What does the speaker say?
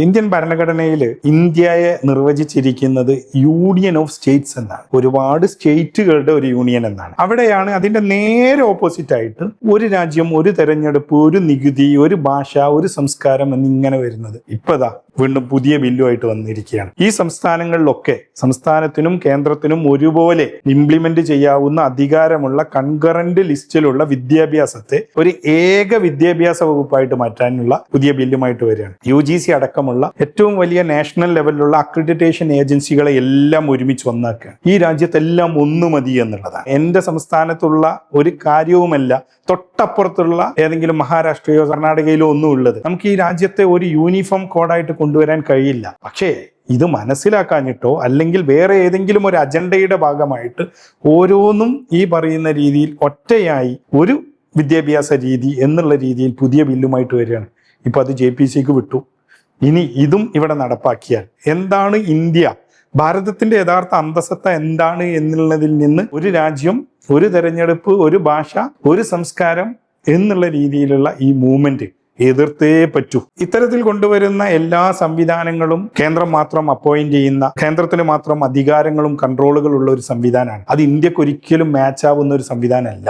Indian ഭരണഘടനയിൽ ഇന്ത്യയെ നിർവചിച്ചിരിക്കുന്നത് യൂണിയൻ ഓഫ് സ്റ്റേറ്റ്സ് എന്നാണ്. ഒരുപാട് സ്റ്റേറ്റുകളുടെ ഒരു യൂണിയൻ എന്നാണ്. അവിടെയാണ് അതിന്റെ നേരെ ഓപ്പോസിറ്റ് ആയിട്ട് ഒരു രാജ്യം ഒരു തെരഞ്ഞെടുപ്പ് ഒരു നികുതി ഒരു ഭാഷ ഒരു സംസ്കാരം എന്നിങ്ങനെ വരുന്നത്. ഇപ്പതാ വീണ്ടും പുതിയ ബില്ലുമായിട്ട് വന്നിരിക്കുകയാണ്. ഈ സംസ്ഥാനങ്ങളിലൊക്കെ സംസ്ഥാനത്തിനും കേന്ദ്രത്തിനും ഒരുപോലെ ഇംപ്ലിമെന്റ് ചെയ്യാവുന്ന അധികാരമുള്ള കൺകറന്റ് ലിസ്റ്റിലുള്ള വിദ്യാഭ്യാസത്തെ ഒരു ഏക വിദ്യാഭ്യാസ വകുപ്പായിട്ട് മാറ്റാനുള്ള പുതിയ ബില്ലുമായിട്ട് വരികയാണ്. യു ജി സി അടക്കമുള്ള ഏറ്റവും വലിയ നാഷണൽ ലെവലിലുള്ള അക്രഡിറ്റേഷൻ ഏജൻസികളെ എല്ലാം ഒരുമിച്ച് ഒന്നാക്കുകയാണ് ഈ രാജ്യത്തെല്ലാം ഒന്ന് മതി എന്നുള്ളതാണ്. എന്റെ സംസ്ഥാനത്തുള്ള ഒരു കാര്യവുമല്ല തൊട്ടപ്പുറത്തുള്ള ഏതെങ്കിലും മഹാരാഷ്ട്രയോ കർണാടകയിലോ ഒന്നും ഉള്ളത് നമുക്ക് ഈ രാജ്യത്തെ ഒരു യൂണിഫോം കോഡായിട്ട് കൊണ്ടുവരാൻ കഴിയില്ല. പക്ഷേ ഇത് മനസ്സിലാക്കാഞ്ഞിട്ടോ അല്ലെങ്കിൽ വേറെ ഏതെങ്കിലും ഒരു അജണ്ടയുടെ ഭാഗമായിട്ട് ഓരോന്നും ഈ പറയുന്ന രീതിയിൽ ഒറ്റയായി ഒരു വിദ്യാഭ്യാസ രീതി എന്നുള്ള രീതിയിൽ പുതിയ ബില്ലുമായിട്ട് വരികയാണ്. ഇപ്പൊ അത് ജെ പി സിക്ക് വിട്ടു. ഇനി ഇതും ഇവിടെ നടപ്പാക്കിയാൽ എന്താണ് ഇന്ത്യ? ഭാരതത്തിന്റെ യഥാർത്ഥ അന്തസത്ത എന്താണ് എന്നുള്ളതിൽ നിന്ന് ഒരു രാജ്യം ഒരു തെരഞ്ഞെടുപ്പ് ഒരു ഭാഷ ഒരു സംസ്കാരം എന്നുള്ള രീതിയിലുള്ള ഈ മൂവ്മെന്റ് എതിർത്തേ പറ്റൂ. ഇത്തരത്തിൽ കൊണ്ടുവരുന്ന എല്ലാ സംവിധാനങ്ങളും കേന്ദ്രം മാത്രം അപ്പോയിന്റ് ചെയ്യുന്ന കേന്ദ്രത്തിന് മാത്രം അധികാരങ്ങളും കൺട്രോളുകളും ഉള്ള ഒരു സംവിധാനമാണ്. അത് ഇന്ത്യയ്ക്ക് ഒരിക്കലും മാച്ച് ആവുന്ന ഒരു സംവിധാനമല്ല.